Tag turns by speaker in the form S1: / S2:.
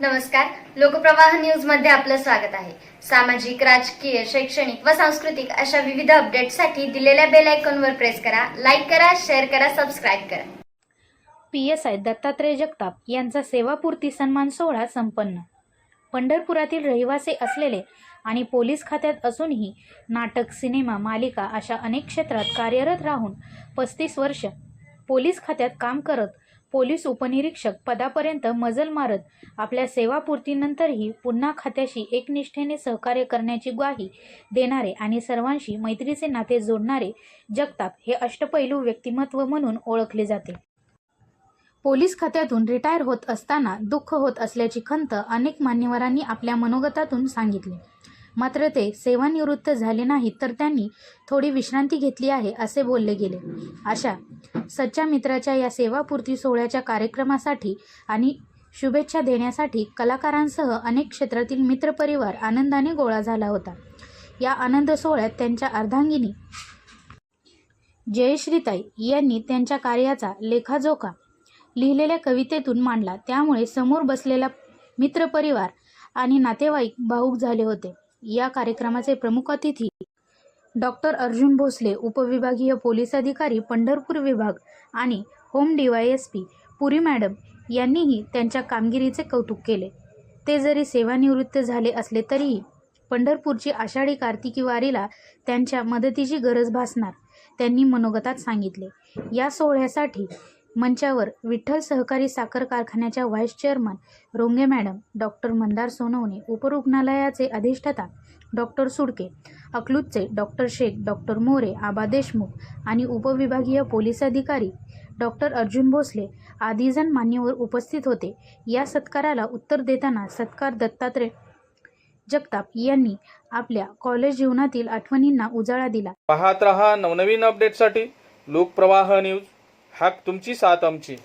S1: नमस्कार. लोकप्रवाह न्यूजमध्ये आपलं स्वागत आहे. सामाजिक राजकीय शैक्षणिक व सांस्कृतिक अशा विविध अपडेटसाठी दिलेल्या बेल आयकॉनवर प्रेस करा लाईक करा शेअर करा सबस्क्राईब करा.
S2: P S I Dattatray Jagtap यांचा सेवापूर्ती सन्मान सोहळा संपन्न. पंढरपुरातील रहिवासी असलेले आणि पोलीस खात्यात असूनही नाटक सिनेमा मालिका अशा अनेक क्षेत्रात कार्यरत राहून पस्तीस वर्ष पोलीस खात्यात काम करत पोलीस उपनिरीक्षक पदापर्यंत मजल मारत आपल्या सेवापूर्तीनंतरही पुन्हा खात्याशी एकनिष्ठेने सहकार्य करण्याची ग्वाही देणारे आणि सर्वांशी मैत्रीचे नाते जोडणारे जगताप हे अष्टपैलू व्यक्तिमत्व म्हणून ओळखले जाते. पोलीस खात्यातून रिटायर होत असताना दुःख होत असल्याची खंत अनेक मान्यवरांनी आपल्या मनोगतातून सांगितले. मात्र ते सेवानिवृत्त झाले नाहीत तर त्यांनी थोडी विश्रांती घेतली आहे असे बोलले गेले. अशा सच्च्या मित्राच्या या सेवापूर्ती सोहळ्याच्या कार्यक्रमासाठी आणि शुभेच्छा देण्यासाठी कलाकारांसह अनेक क्षेत्रातील मित्रपरिवार आनंदाने गोळा झाला होता. या आनंद सोहळ्यात त्यांच्या अर्धांगिनी जयश्रीताई यांनी त्यांच्या कार्याचा लेखाजोखा लिहिलेल्या कवितेतून मांडला. त्यामुळे समोर बसलेला मित्रपरिवार आणि नातेवाईक भाऊक झाले होते. या कार्यक्रमाचे प्रमुख अतिथी डॉक्टर अर्जुन भोसले उपविभागीय पोलीस अधिकारी पंढरपूर विभाग आणि होम डीवायएसपी पुरी मॅडम यांनीही त्यांच्या कामगिरीचे कौतुक केले. ते जरी सेवानिवृत्त झाले असले तरीही पंढरपूरची आषाढी कार्तिकी वारीला त्यांच्या मदतीची गरज भासणार त्यांनी मनोगतात सांगितले. या सोहळ्यासाठी मंचावर विठ्ठल सहकारी साखर कारखान्याच्या vice chairman Ronge madam doctor Mandar Sonawane उपरुग्णालयाचे अधिष्ठाता डॉक्टर सुडके अकलूजचे डॉक्टर शेख डॉक्टर मोरे आबा देशमुख आणि उपविभागीय पोलीस अधिकारी डॉक्टर अर्जुन भोसले आदीजण मान्यवर उपस्थित होते. या सत्काराला उत्तर देताना सत्कार दत्तात्रय जगताप यांनी आपल्या कॉलेज जीवनातील आठवणींना उजाळा दिला.
S3: पाहत रहा नवनवीन अपडेटसाठी लोकप्रवाह न्यूज. हाक तुमची साथ आमची.